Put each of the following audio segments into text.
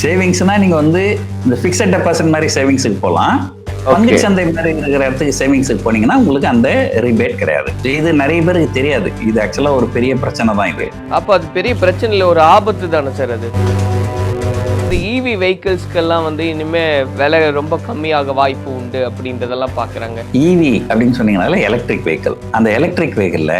சேவிங்ஸ்னா நீங்க வந்து இந்த ஃபிக்ஸட் டெபாசிட் மாதிரி சேவிங்ஸுக்கு போகலாம் பங்கு சந்தை மாதிரி இருக்கிற இடத்துக்கு சேவிங்ஸுக்கு போனீங்கன்னா உங்களுக்கு அந்த ரிபேட் கிடையாது. இது நிறைய பேருக்கு தெரியாது. இது ஆக்சுவலா ஒரு பெரிய பிரச்சனை தான் இது. அப்போ அது பெரிய பிரச்சனை இல்லை ஒரு ஆபத்து தானே சார் அது? இந்த இவி வெஹிக்கிள்ஸ்க்கெல்லாம் வந்து இனிமே விலை ரொம்ப கம்மியாக வாய்ப்பு உண்டு அப்படின்றதெல்லாம் பார்க்குறாங்க இவி அப்படின்னு சொன்னீங்கனால எலக்ட்ரிக் வெஹிக்கிள் அந்த எலக்ட்ரிக் வெஹிக்கிளில்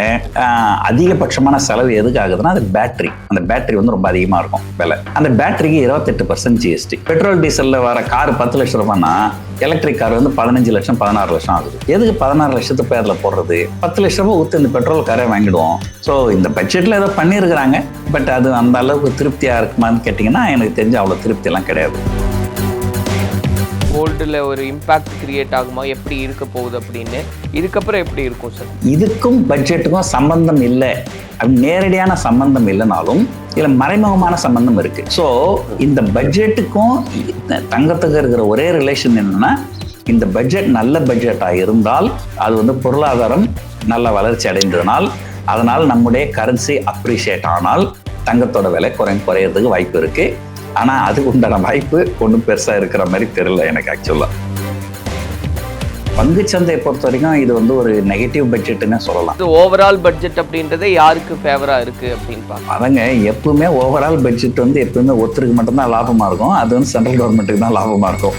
அதிகபட்சமான செலவு எதுக்கு ஆகுதுன்னா அது பேட்டரி அந்த பேட்டரி வந்து ரொம்ப அதிகமாக இருக்கும் விலை. அந்த பேட்டரிக்கு இருபத்தெட்டு பர்சன்ட் ஜிஎஸ்டி பெட்ரோல் டீசலில் வர கார் பத்து லட்சம் ரூபாய்னா எலக்ட்ரிக் கார் வந்து பதினஞ்சு லட்சம் பதினாறு லட்சம் ஆகுது. எதுக்கு பதினாறு லட்சத்து பேரில் போடுறது? பத்து லட்ச ரூபா ஊற்று இந்த பெட்ரோல் காரே வாங்கிடுவோம். ஸோ இந்த பட்ஜெட்டில் ஏதோ பண்ணியிருக்கிறாங்க. பட் அது அந்த அளவுக்கு திருப்தியாக இருக்குமான்னு கேட்டிங்கன்னா எனக்கு தெரிஞ்ச அவ்வளோ திருப்தியெல்லாம் கிடையாது. கோல்டில் ஒரு இம்பாக்ட் கிரியேட் ஆகுமா? எப்படி இருக்க போகுது அப்படின்னு. இதுக்கப்புறம் எப்படி இருக்கும் சார் இதுக்கும் பட்ஜெட்டுக்கும் சம்பந்தம் இல்லை. அது நேரடியான சம்பந்தம் இல்லைனாலும் இதில் மறைமுகமான சம்பந்தம் இருக்கு. ஸோ இந்த பட்ஜெட்டுக்கும் தங்கத்துக்கு இருக்கிற ஒரே ரிலேஷன் என்னன்னா இந்த பட்ஜெட் நல்ல பட்ஜெட்டாக இருந்தால் அது வந்து பொருளாதாரம் நல்ல வளர்ச்சி அடைந்ததனால் அதனால் நம்முடைய கரன்சி அப்ரிஷியேட் ஆனால் தங்கத்தோட விலை குறை குறையிறதுக்கு வாய்ப்பு இருக்குது ஆனால் அதுக்கு உண்டான வாய்ப்பு ஒன்றும் பெருசாக இருக்கிற மாதிரி தெரியல எனக்கு ஆக்சுவலாக பங்குச்சந்தையை பொறுத்த வரைக்கும் இது வந்து ஒரு நெகட்டிவ் பட்ஜெட்டுன்னு சொல்லலாம். இது ஓவரால் பட்ஜெட் அப்படின்றதே யாருக்கு ஃபேவராக இருக்குது அப்படின்னு பார்க்கலாம். அதங்க எப்பவுமே ஓவரால் பட்ஜெட் வந்து எப்பவுமே ஒருத்தருக்கு மட்டும்தான் லாபமாக இருக்கும் அது வந்து சென்ட்ரல் கவர்மெண்ட்டுக்கு தான் லாபமாக இருக்கும்.